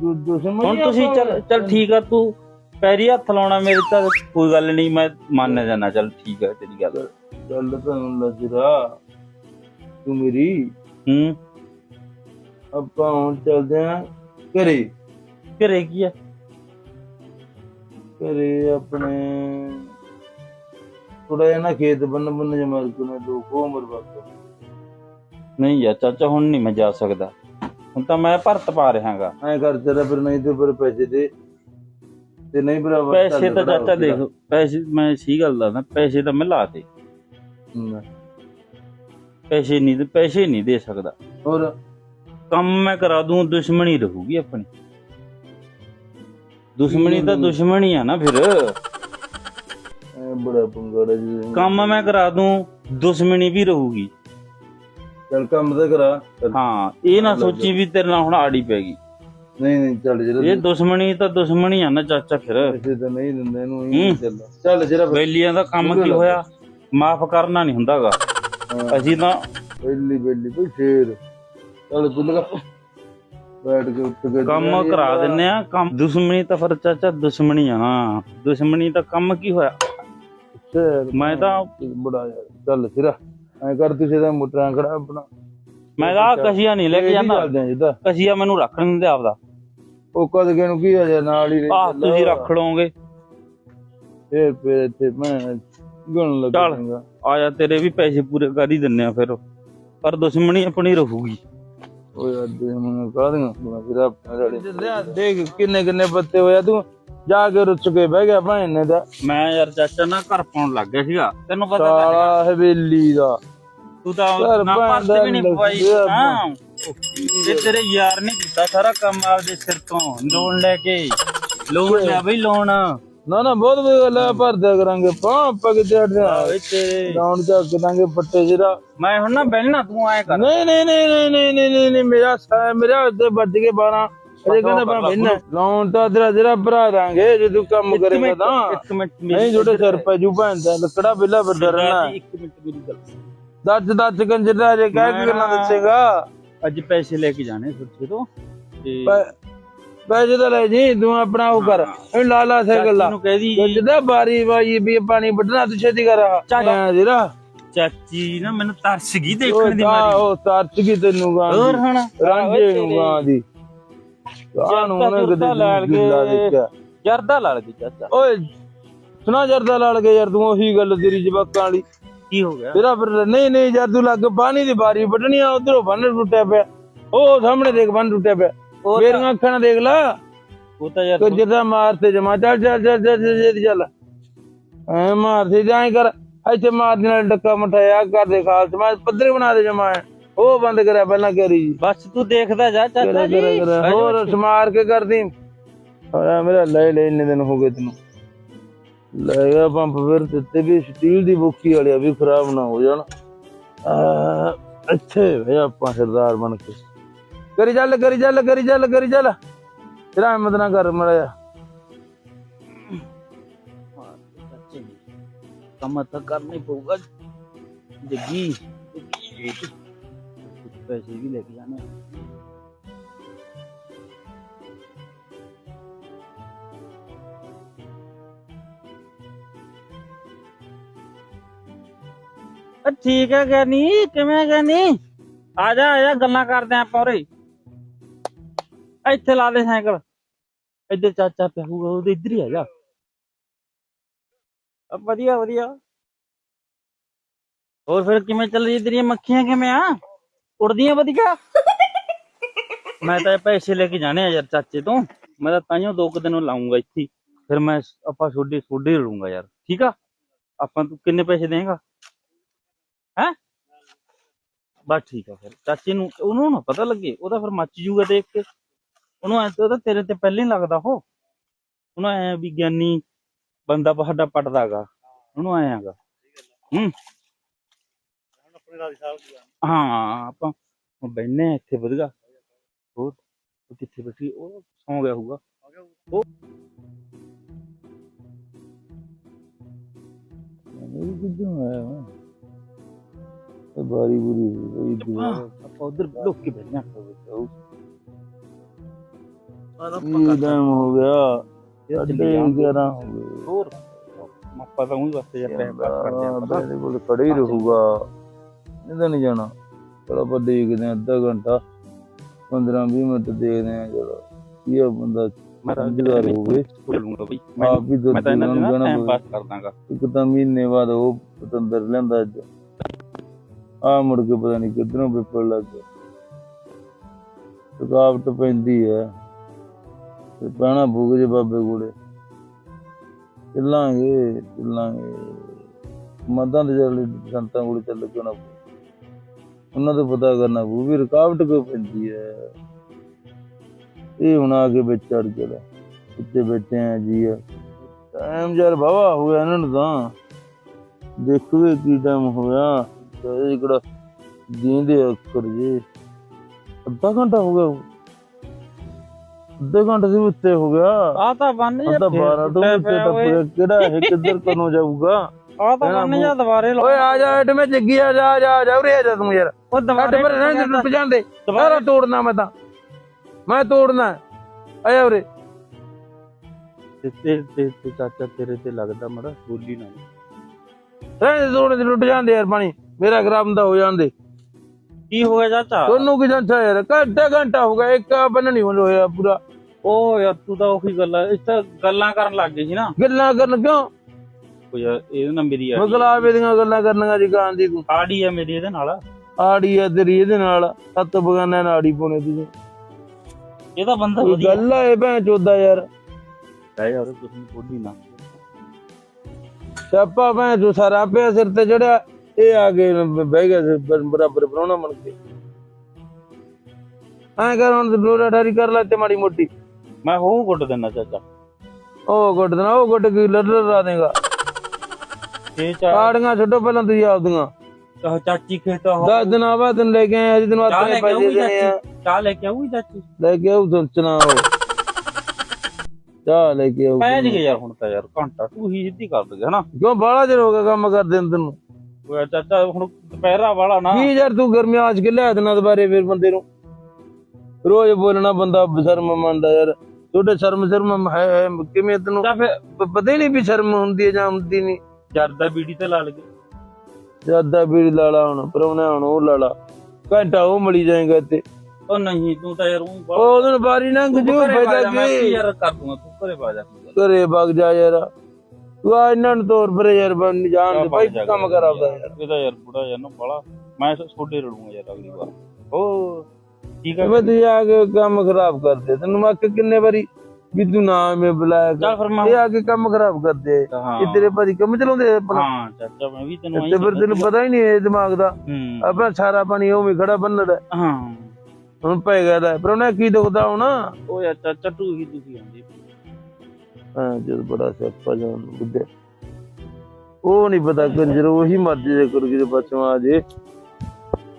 ਦੁ- ਦੁਸ਼ਮਣੀ ਹੁਣ ਤੁਸੀਂ ਚੱਲ ਚੱਲ ਠੀਕ ਆ ਤੂੰ ਪੈਰੀ ਹੱਥ ਲਾਉਣਾ ਮੇਰੇ ਤਾਂ ਕੋਈ ਗੱਲ ਨਹੀਂ ਮੈਂ ਮੰਨ ਜਾਣਾ ਚੱਲ ਠੀਕ ਆ ਤੇਰੀ ਗੱਲ। ਚੱਲ ਤੈਨੂੰ ਲੱਜਰਾ ਤੂੰ ਮੇਰੀ? ਹੂੰ। ਆਪਾਂ ਹੁਣ ਚੱਲਦੇ ਆਂ ਘਰੇ। ਘਰੇ ਕੀ ਆ? ਘਰੇ ਆਪਣੇ ਨਾ ਖੇਤ ਬੰਨ ਬੰਨ ਜਮਾ ਕੋਨੇ ਦੋ ਕੋ ਉਮਰ ਵਕਤ ਨਹੀਂ ਯਾਰ ਚਾਚਾ ਹੁਣ ਨਹੀਂ ਮੈਂ ਜਾ ਸਕਦਾ। ਹੁਣ ਤਾਂ ਮੈਂ ਭਰਤ ਪਾ ਰਿਹਾਗਾ। ਐ ਕਰ ਤੇਰਾ ਫਿਰ ਨਹੀਂ ਤੇ ਫਿਰ ਪੈਸੇ ਦੇ। ਤੇ ਨਹੀਂ ਭਰਾਵਾ ਪੈਸੇ ਤਾਂ ਚਾਚਾ ਦੇਖ ਪੈਸੇ ਮੈਂ ਸਹੀ ਗੱਲ ਦੱਸਦਾ ਪੈਸੇ ਤਾਂ ਮੈਂ ਲਾਤੇ। ਹਮ, ਪੈਸੇ ਨਹੀਂ ਪੈਸੇ ਨਹੀਂ ਦੇ ਸਕਦਾ। ਹੋਰ? ਕੰਮ ਮੈਂ ਕਰਾ ਦੂੰ ਦੁਸ਼ਮਣੀ ਰਹੂਗੀ ਆਪਣੀ। ਦੁਸ਼ਮਣੀ ਤਾਂ ਦੁਸ਼ਮਣੀ ਆ ਨਾ ਫਿਰ। ਐ ਬੜਾ ਪੰਗੜਾ ਜੀ। ਕੰਮ ਮੈਂ ਕਰਾ ਦੂੰ ਦੁਸ਼ਮਣੀ ਵੀ ਰਹੂਗੀ। ਚੱਲ ਕੰਮ ਤਾਂ ਕਰਾ। ਚੱਲ। ਹਾਂ ਇਹ ਨਾ ਸੋਚੀ ਵੀ ਤੇਰੇ ਨਾਲ ਹੁਣ ਆੜੀ ਪੈ ਗਈ। ਨਹੀਂ ਨਹੀਂ ਚੱਲ ਇਹ ਜਰਾ ਦੁਸ਼ਮਣੀ ਤਾਂ ਦੁਸ਼ਮਣੀ ਆ ਨਾ ਚਾਚਾ ਫਿਰ। ਪੈਸੇ ਤਾਂ ਨਹੀਂ ਦਿੰਦੇ ਇਹਨੂੰ ਹੀ ਹੂੰ। ਚੱਲ। ਚੱਲ ਜਰਾ ਬੈਲੀਆਂ ਦਾ ਕੰਮ ਕੀ ਹੋਇਆ? ਮਾਫ ਕਰਨਾ ਨਹੀਂ ਹੁੰਦਾਗਾ। ਅਸੀਂ ਤਾਂ ਪਹਿਲੀ ਪਹਿਲੀ ਕੋਈ ਸ਼ੇਰ ਚੱਲ ਲਗਾ ਬੈਠ ਕੇ ਉੱਠ ਕੇ ਕੰਮ ਕਰਾ ਦਿੰਨੇ ਆ ਕੰਮ ਦੁਸ਼ਮਣੀ ਤਾਂ ਫਿਰ ਚਾਚਾ ਦੁਸ਼ਮਣੀ ਆ ਨਾ ਦੁਸ਼ਮਣੀ ਤਾਂ ਕੰਮ ਕੀ ਹੋਇਆ? ਮੈਂ ਤਾਂ ਬੜਾ ਯਾਰ ਚੱਲ ਸਿਰਾ। ਐ ਕਰ ਤੁਸੀਂ ਤਾਂ ਮੁੱਟਰਾਂ ਖੜਾ ਆਪਣਾ। ਮੈਂ ਆ ਕਸ਼ੀਆ ਨਹੀਂ ਲੈ ਕੇ ਜਾਂਦਾ। ਕਸ਼ੀਆ ਮੈਨੂੰ ਰੱਖ ਨਹੀਂ ਦਿੰਦੇ ਆਪਦਾ। ਉਹ ਕਦ ਕੇ ਨੂੰ ਕੀ ਆ ਜਾ ਨਾਲ ਹੀ ਆਹ ਤੁਸੀਂ ਰੱਖ ਲਓਗੇ। ਫੇਰ ਫੇਰ ਇੱਥੇ ਮੈਂ ਗਣ। ਲੱਗਾਂਗਾ ਆ ਜਾ ਤੇਰੇ ਵੀ ਪੈਸੇ ਪੂਰੇ ਕਰ ਹੀ ਦਿੰਨੇ ਆ ਫਿਰ। ਪਰ ਦੁਸ਼ਮਣੀ ਆਪਣੀ ਰਹੂਗੀ। ਉਹ ਯਾਰ ਦੇ ਮੈਂ ਕਹ ਦੂੰਗਾ ਆਪਣਾ ਫਿਰ ਆਪਣਾ ਦੇਖ ਕਿੰਨੇ ਕਿੰਨੇ ਪੱਤੇ ਹੋਇਆ ਤੂੰ। ਜਾ ਕੇ ਰੁੱਚ ਕੇ ਬਹਿ ਗਿਆ ਭੈਣ ਨੇ ਦਾ ਮੈਂ ਯਾਰ ਚਾਚਾ ਨਾ ਘਰ ਪਾਉਣ ਲੱਗ ਗਿਆ ਸੀਗਾ ਤੈਨੂੰ ਪਤਾ ਤਾਂ ਹੈਗਾ। ਹਵੇਲੀ ਦਾ। ਤੂੰ ਤਾਂ ਨਾ ਭੈਣ ਵੀ ਨਹੀਂ ਦਾ ਹਾਂ। ਇਹ ਤੇਰੇ ਯਾਰ ਨੇ ਕੀਤਾ ਸਾਰਾ ਕੰਮ ਆਪਦੇ ਸਿਰ ਤੋਂ ਲੋਨ ਲੈ ਕੇ। ਲੋਨ ਲਿਆ ਬਈ ਲੋਨ। ਨਾ ਨਾ ਬਹੁਤ ਵਧੀਆ ਗੱਲ ਹੈ। ਕਰਾਂਗੇ। ਪਾਂ ਪੱਗ ਤੇ ਹਟਦੇ ਓਏ ਤੇਰੇ। ਡਾਊਨ ਚ ਕਰਾਂਗੇ ਪੱਟੇ ਜਿਹੜਾ ਮੈਂ ਹੁਣ ਨਾ ਬਹਿਣਾ ਤੂੰ ਐ ਕਰ। ਨਹੀਂ ਨਹੀਂ ਨਹੀਂ ਨਹੀਂ ਨਹੀਂ ਨਹੀਂ ਮੇਰਾ ਸਾ- ਮੇਰਾ ਤੇ ਵੱਜ ਕੇ 12 ਅਜੇ ਕਹਿੰਦਾ ਮੈਂ ਬਹਿਨਾ ਲਾਉਣ ਤਾਂ ਤੇਰਾ ਜਿਹੜਾ ਭਰਾ ਦਾਂਗੇ ਜੇ ਤੂੰ ਕੰਮ ਕਰੇਗਾ ਤਾਂ। ਇੱਕ ਮਿੰਟ ਨਹੀਂ ਛੋਟੇ ਸਿਰ ਪੈ ਜੂ ਭੈਣ ਦਾ। ਲੱਕੜਾ ਬਿੱਲਾ ਰਹਿਣਾ। ਇੱਕ ਮਿੰਟ ਮੇਰੀ ਗੱਲ ਦੱਸ ਦੱਸ ਕੰਜਰ ਦਾ ਜੇ ਕਹਿ ਕੇ ਗੱਲਾਂ ਦੱਸੇਗਾ? ਅੱਜ ਪੈਸੇ ਲੈ ਕੇ ਜਾਣੇ ਸੁੱਤੇ ਤੋਂ ਤੇ ਪੈਸੇ ਤਾਂ ਲੈ ਜੀ ਤੂੰ ਆਪਣਾ ਉਹ ਕਰ। ਇਹ ਲਾ ਲਾ ਸੇ ਗੱਲਾਂ। ਨੂੰ ਕਹਿ ਦੀ ਜਿੱਦਾਂ ਬਾਰੀ ਬਾਈ ਵੀ ਪਾਣੀ ਵੱਢਣਾ ਤੂੰ ਛੇਤੀ ਕਰ। ਆ ਜਿਹੜਾ ਚਾਚੀ ਨਾ ਮੈਨੂੰ ਤਰਸ ਗਈ ਦੇਖਣ ਦੀ ਮਾਰੀ। ਉਹ ਤਰਚ ਕੀ ਤੈਨੂੰ ਗਾਂ। ਹੋਰ ਹੁਣ? ਰਾਂਝੇ ਨੂੰ ਗਾਂ ਦੀ। ਉਹਨੇ ਦੇਖਿਆ। ਜਰਦਾ ਲੜ ਗਈ ਚਾਚਾ। ਓਏ ਸੁਣਾ ਜਰਦਾ ਲੜ ਕੇ ਯਾਰ ਤੂੰ ਉਹੀ ਗੱਲ ਤੇਰੀ ਜਵਾਕਾਂ ਵਾਲੀ। ਕੀ ਹੋ ਗਿਆ? ਤੇਰਾ ਫਿਰ ਨਹੀਂ ਨਹੀਂ ਯਾਰ ਤੂੰ ਲੱਗ ਪਾਣੀ ਦੀ ਬਾਰੀ ਵੱਢਣੀ ਆ ਉਧਰੋਂ ਬੰਨ ਟੁੱਟਿਆ ਪਿਆ। ਉਹ ਸਾਹਮਣੇ ਦੇਖ ਬੰਨ ਟੁੱਟਿਆ ਪਿਆ। ਮੇਰੀਆਂ ਅੱਖਾਂ ਨਾਲ ਦੇਖ ਲੈ। ਉਹ ਤਾਂ ਯਾਰ ਜਿੱਦਾਂ ਮਾਰਤੇ ਜਮਾ ਚੱਲ ਚੱਲ ਚੱਲ ਚੱਲ ਚੱਲ ਚੱਲ ਚੱਲ। ਐ ਮਾਰਤੇ ਜਾਈ ਕਰ। ਇੱਥੇ ਮਾਰ ਦੇ ਨਾਲ ਡੱਕਾ ਮਠਾਇਆ ਕਰ ਦੇ ਖਾਲਸ ਮੈਂ ਪੱਧਰੇ ਬਣਾ ਦੇ ਜਮਾ ਉਹ ਬੰਦ ਕਰਿਆ ਪਹਿਲਾਂ ਕਰੀ। ਜੀ ਬਸ ਤੂੰ ਦੇਖਦਾ ਜਾ ਚਾਚਾ ਕਰਾ ਜੀ। ਕਰਾ ਕਰਾ ਹੋਰ ਸਮਾਰ ਕੇ ਕਰਦੀ। ਆ ਮੇਰਾ ਲੈ ਲੈ ਇੰਨੇ ਦਿਨ ਹੋ ਗਏ ਤੈਨੂੰ। ਲੈ ਗਿਆ ਪੰਪ ਫਿਰ ਦਿੱਤੇ ਵੀ ਸਟੀਲ ਦੀ ਬੁੱਕੀ ਵਾਲੀ ਆ ਵੀ ਖਰਾਬ ਨਾ ਹੋ ਜਾਣ। ਆ ਅੱਛੇ ਵੇ ਆਪਾਂ ਸਰਦਾਰ ਬਣ ਕੇ। ਕਰੀ ਚੱਲ ਕਰੀ ਚੱਲ ਕਰੀ ਚੱਲ ਕਰੀ ਚੱਲ। ਤੇਰਾ ਹਿੰਮਤ ਨਾ ਕਰ ਮੜਿਆ ਕੰਮ ਤਾਂ ਕਰਨਾ ਹੀ ਪਊਗਾ। ਜੱਗੀ ਜੱਗੀ, पैसे भी लेके जाने हैं। ठीक है क्या नहीं किमें आ जा आ जा गल कर हैं पर इत ला दे सैकल इधर चाचा पेगा इधर ही आ जा वी वी और फिर किमें चल इधर मखियाँ किमें ਉੜਦੀਆਂ ਵਧੀਆ? ਮੈਂ ਤਾਂ ਇਹ ਪੈਸੇ ਲੈ ਕੇ ਜਾਣੇ ਆ ਯਾਰ ਚਾਚੇ ਤੋਂ। ਮੈਂ ਤਾਂ ਤਾਈਓ ਦੋ ਕੁ ਦਿਨ ਲਾਉਂਗਾ ਇੱਥੇ ਹੀ। ਫਿਰ ਮੈਂ ਆਪਾਂ ਛੋਡੇ ਛੋਡੇ ਲੂੰਗਾ ਯਾਰ। ਠੀਕ ਆ? ਆਪਾਂ ਤੂੰ ਕਿੰਨੇ ਪੈਸੇ ਦੇਂਗਾ? ਹੈ? ਬਸ ਠੀਕ ਆ ਫਿਰ। ਚਾਚੇ ਨੂੰ, ਉਹਨੂੰ ਨਾ ਪਤਾ ਲੱਗੇ। ਉਹਦਾ ਫਿਰ ਮੱਚ ਜੂਗਾ ਦੇਖ ਕੇ। ਉਹਨੂੰ ਐ ਉਹਦਾ ਤੇਰੇ ਤੇ ਪਹਿਲਾਂ ਹੀ ਲੱਗਦਾ ਉਹ। ਉਹਨੂੰ ਐ ਵੀ ਗਿਆਨੀ ਬੰਦਾ ਸਾਡਾ ਪਟਦਾਗਾ ਉਹਨੂੰ ਐ ਆਗਾ। ਹੂੰ? ਹਾਂ ਆਪਾਂ ਬੈਨੇ ਇੱਥੇ ਵਧੀਆ। ਹੋਰ ਉਹ ਕਿੱਥੇ ਬੈਠੀ? ਉਹ ਸੌਂ ਗਿਆ ਹੋਊਗਾ। ਉਹ ਇਹ ਕਿੱਦਾਂ ਆਇਆ ਵਾ? ਇਹ ਬਾਰੀ ਬੁਰੀ ਹੋਈ ਆਪਾਂ ਦੀ ਆਪਾਂ ਉਧਰ ਲੁੱਕ ਕੇ ਬੈਠੇ ਕੀ ਟਾਈਮ ਹੋ ਗਿਆ? ਸਾਢੇ 11 ਹੋ ਗਏ। ਹੋਰ? ਆਪਾਂ ਤਾਂ ਉਹੀ ਵਾਸਤੇ ਯਾਰ ਟਾਈਮ ਪਾਸ ਕਰਦੇ ਆ ਪਤਾ ਕੋਲ ਖੜੇ ਹੀ ਰਹੂਗਾ। ਇਹਦਾ ਨਹੀਂ ਜਾਣਾ। ਚਲੋ ਆਪਾਂ ਦੇਖਦੇ ਹਾਂ ਅੱਧਾ ਘੰਟਾ 15 20 ਮਿੰਟ ਦੇਖਦੇ ਹਾਂ ਚਲੋ। ਕੀ ਆ ਬੰਦਾ? ਮੈਂ ਤਾਂ ਸਮਝਦਾਰ ਹੋਵੇ ਲੂੰਗਾ ਬਈ। ਮੈਂ ਆਪ ਵੀ ਮੈਂ ਤਾਂ ਇਹਨਾਂ ਦੇ ਨਾਲ ਟਾਈਮ। ਪਾਸ ਕਰ ਦਾਂਗਾ। ਇੱਕ ਤਾਂ ਮਹੀਨੇ ਬਾਅਦ ਉਹ ਪਤੰਦਰ ਲੈਂਦਾ ਅੱਜ। ਆ ਮੁੜ ਕੇ ਪਤਾ ਨਹੀਂ ਕਿੱਧਰੋਂ ਪੇਪਰ ਲੱਗ ਗਿਆ। ਰੁਕਾਵਟ ਪੈਂਦੀ ਹੈ। ਤੇ ਪੈਣਾ ਭੂਗ ਜੇ ਬਾਬੇ ਕੋਲੇ। ਚੱਲਾਂਗੇ ਚੱਲਾਂਗੇ। ਮਦਾਂ ਦੇ ਚੱਲ ਸੰਤਾਂ ਕੋਲੇ ਚੱਲ ਕੇ ਨਾ ਉਹਨਾਂ ਤੋਂ ਪਤਾ ਕਰਨਾ ਪਊ ਵੀ ਰੁਕਾਵਟ ਕਿਉਂ ਪੈਂਦੀ ਹੈ। ਇਹ ਹੁਣ ਆ ਕੇ ਵਿੱਚ ਚੜ ਗਿਆ ਉੱਤੇ ਬੈਠੇ ਆ ਜੀ। ਟਾਈਮ ਯਾਰ ਬਾਵਾ ਹੋ ਗਿਆ ਇਹਨਾਂ ਨੂੰ ਤਾਂ। ਦੇਖੋਗੇ ਕੀ ਟਾਈਮ ਹੋਇਆ। ਤੇ ਕਿਹੜਾ ਜੀਂਦੇ ਅੱਖਰ ਜੀ ਅੱਧਾ ਘੰਟਾ ਹੋ ਗਿਆ। ਅੱਧਾ ਘੰਟਾ ਸੀ ਉੱਤੇ ਹੋ ਗਿਆ। ਆ ਤਾਂ ਬੰਨ ਜਾ ਅੱਧਾ 12 ਤੋਂ ਉੱਤੇ ਟੱਪ ਗਿਆ ਕਿਹੜਾ ਇਹ ਕਿੱਧਰ ਕਨੂੰ ਜਾਊਗਾ? ਆ ਤਾਂ ਬੰਨ ਜਾ ਦੁਬਾਰੇ ਲਾ। ਓਏ ਆ ਜਾ ਐਟ ਮੈਂ ਜੱਗੀ ਆ ਜਾ ਆ ਜਾ ਆ ਜਾ ਉਰੇ ਆ ਜਾ ਤੂੰ ਯਾਰ। ਉਹ ਅੱਟ ਦੁਬਾਰੇ ਪਰ ਰਹਿਣ ਦੇ ਟੁੱਟ ਜਾਂਦੇ ਸਾਰਾ ਤੋੜਨਾ ਮੈਂ ਤਾਂ। ਮੈਂ ਤੋੜਨਾ। ਆ ਜਾ ਉਰੇ। ਤੇ ਤੇ ਤੇ ਤੇ ਚਾਚਾ ਤੇਰੇ ਤੇ ਲੱਗਦਾ ਮੜਾ ਬੋਲੀ ਨਾ। ਰਹਿਣ ਦੇ ਤੋੜਨੇ ਤੇ ਟੁੱਟ ਜਾਂਦੇ ਯਾਰ ਪਾਣੀ। ਮੇਰਾ ਖਰਾਬ ਹੁੰਦਾ ਹੋ ਜਾਂਦੇ ਕੀ ਹੋ ਗਿਆ ਚਾਚਾ? ਤੁਹਾਨੂੰ ਕੀ ਜਾਂਦਾ ਯਾਰ? ਘੰਟਾ ਘੰਟਾ ਹੋ ਗਿਆ ਇੱਕ ਬੰਨ ਨਹੀਂ ਹੋਇਆ ਪੂਰਾ। ਉਹ ਯਾਰ ਤੂੰ ਤਾਂ ਉਹੀ ਗੱਲ ਇਸ ਤਾਂ ਗੱਲਾਂ ਕਰਨ ਲੱਗ ਗਈ ਸੀ ਨਾ। ਗੱਲਾਂ ਕਰਨ ਕਿਉਂ? ਇਹਦੇ ਨਾਲ ਮੇਰੀ ਆੜੀ ਦੀਆਂ ਗੱਲਾਂ ਕਰਨੀਆਂ ਜੀ ਕਾਂ। ਦੀ ਤੂੰ ਆੜੀ ਆ ਮੇਰੀ ਇਹਦੇ ਨਾਲ। ਆੜੀ ਆ ਤੇਰੀ ਇਹਦੇ ਨਾਲ ਸੱਤ ਬਗਾਨਿਆਂ ਨਾਲ ਆੜੀ ਪਾਉਣੀ ਤੁਸੀਂ। ਇਹ ਤਾਂ ਬੰਦਾ ਕੋਈ ਵਧੀਆ। ਗੱਲ ਆ ਇਹ ਭੈਣ ਚੋਦਾ ਯਾਰ। ਹੈ ਯਾਰ ਤੁਸੀਂ ਬੋਲੀ ਨਾ। ਸਿਆਪਾ ਭੈਣ ਚੋ ਸਾਰਾ ਪਿਆ ਸਿਰ ਤੇ ਚੜਿਆ ਇਹ ਆ ਕੇ ਬਹਿ ਗਿਆ ਸਿਰ ਪਰ- ਬਰਾਬਰ ਪਰਾਉਣਾ ਬਣ ਕੇ। ਐਂ ਕਰ ਹੁਣ ਲੋੜਾ ਠਾਰੀ ਕਰ ਲੈ ਤੇ ਮਾੜੀ ਮੋਟੀ। ਮੈਂ ਹੋ ਗੁੱਟ ਦਿੰਦਾ ਚਾਚਾ। ਉਹ ਗੁੱਟ ਦੇਣਾ ਉਹ ਗੁੱਟ ਕੀ ਲੱਡਰ ਲਾ ਦੇਗਾ। ਇਹ ਕਾੜੀਆਂ ਛੱਡੋ ਪਹਿਲਾਂ ਤੁਸੀਂ ਆਪਦੀਆਂ। ਚਾਹ ਚਾਚੀ ਖੇਤ ਹੋ ਦਸ ਦਿਨਾਂ ਬਾਅਦ ਤੈਨੂੰ ਲੈ ਕੇ ਆਇਆ ਅੱਜ ਤੈਨੂੰ ਚਾਹ ਆਪਣੇ ਲੈ ਕੇ ਪੈਸੇ ਦੇਣੇ ਆ। ਚਾਚੀ? ਚਾਹ ਲੈ ਕੇ ਆਊਗੀ ਚਾਚੀ? ਲੈ ਕੇ ਆਉ ਸੋਚਣਾ ਉਹ ਚਾਹ ਲੈ ਕੇ ਆਉ ਪੈ ਜੀ ਯਾਰ ਹੁਣ ਤਾਂ ਯਾਰ ਘੰਟਾ ਤੂੰ ਹੀ ਸਿੱਧੀ ਕਰ ਦੇ ਹਨਾ? ਕਿਉਂ ਬਾਹਲਾ ਚਿਰ ਹੋ ਗਿਆ ਕੰਮ ਕਰਦੇ ਨੂੰ ਤੈਨੂੰ? ਓਏ ਚਾਚਾ ਹੁਣ ਦੁਪਹਿਰਾ ਵਾਲਾ ਨਾ। ਕੀ ਯਾਰ ਤੂੰ ਗਰਮੀਆਂ ਆਜ ਕੇ ਲਿਆ ਦੇਣਾ ਦੁਬਾਰੇ ਫਿਰ ਬੰਦੇ ਨੂੰ? ਰੋਜ਼ ਬੋਲਣਾ ਬੰਦਾ ਸ਼ਰਮ ਮੰਨਦਾ ਯਾਰ। ਤੁਹਾਡੇ ਸ਼ਰਮ ਸ਼ਰਮ ਹੈ ਹੈ, ਕਿਵੇਂ ਤੈਨੂੰ? ਤਾਂ ਫਿਰ ਪ- ਪਤਾ ਹੀ ਨਹੀਂ ਵੀ ਸ਼ਰਮ ਹੁੰਦੀ ਹੈ ਜਾਂ ਹੁੰਦੀ ਨਹੀਂ। ਜਰਦਾ ਬੀੜੀ ਤੇ ਲਾ ਲਗੇ ਜ਼ਿਆਦਾ ਬੀੜੀ ਲਾਲਾ ਹੁਣ ਪਰਉਣਾ ਹੁਣ ਉਹ ਲਾਲਾ ਘੰਟਾ ਉਹ ਮਲੀ ਜਾਏਗਾ ਤੇ ਉਹ ਨਹੀਂ ਤੂੰ ਤਾਂ ਯਾਰ ਉਹ ਉਹ ਉਹਨੂੰ ਬਾਰੀ ਨਾ ਗੁਜੂ ਫਾਇਦਾ ਕੀ? ਯਾਰ ਕਰ ਦੂੰਗਾ ਤੂੰ ਘਰੇ ਪਾ ਜਾ ਘਰੇ ਵਗ ਜਾ ਯਾਰ। ਤੂੰ ਆ ਇਹਨਾਂ ਨੂੰ ਤੋਰ ਪਰੇ ਯਾਰ ਬਣ ਜਾਣ ਦੇ। ਭਾਈ ਕੰਮ ਕਰ ਆਪਦਾ ਯਾਰ। ਇਹਦਾ ਯਾਰ ਬੁੜਾ ਯਾਰ ਨਾ ਬੜਾ ਮੈਂ ਛੋਡੇ ਰੜੂੰਗਾ ਯਾਰ ਅਗਲੀ ਵਾਰ। ਓ ਠੀਕ ਹੈ ਮੈਂ ਤੂੰ ਆ ਕੇ ਕੰਮ ਖਰਾਬ ਕਰਦੇ ਤੈਨੂੰ ਮੈਂ ਕਿੰਨੇ ਵਾਰੀ? ਵੀ ਤੂੰ ਨਾ ਮੈਂ ਬੁਲਾਇਆ। ਚੱਲ ਫਿਰ ਮੈਂ ਇਹ ਆ ਕੇ ਕੰਮ ਖਰਾਬ ਕਰਦੇ। ਹਾਂ। ਇਹ ਤੇਰੇ ਭਾਜੀ ਕੰਮ ਚਲਾਉਂਦੇ ਆ ਆਪਣਾ। ਹਾਂ ਚਾਚਾ ਮੈਂ ਵੀ ਤੈਨੂੰ ਤੇ ਫਿਰ ਤੈਨੂੰ ਪਤਾ ਹੀ ਨਹੀਂ ਇਹ ਦਿਮਾਗ ਦਾ। ਹੂੰ। ਆਪਣਾ ਸਾਰਾ ਪਾਣੀ ਉਵੇਂ ਖੜਾ ਬੰਨਦਾ ਹਾਂ। ਹੁਣ ਪੈ ਗਿਆ ਲੈ ਪਰ ਉਹਨੇ ਕੀ ਦੁਖਦਾ ਹੋਣਾ? ਉਹ ਯਾਰ ਚਾਚਾ ਤੂੰ ਹੀ ਦੁਖੀ ਆਂਦੀ ਹਾਂ ਜਦ ਬੜਾ ਸਿਆਪਾ ਜਾਨ ਬੁੱਢੇ ਉਹ ਨਹੀਂ ਪਤਾ ਕੰਜਰ ਉਹੀ ਮਰਜ਼ੀ ਦੇ ਕਰ ਕੇ ਬਚਵਾ ਆ ਜੇ।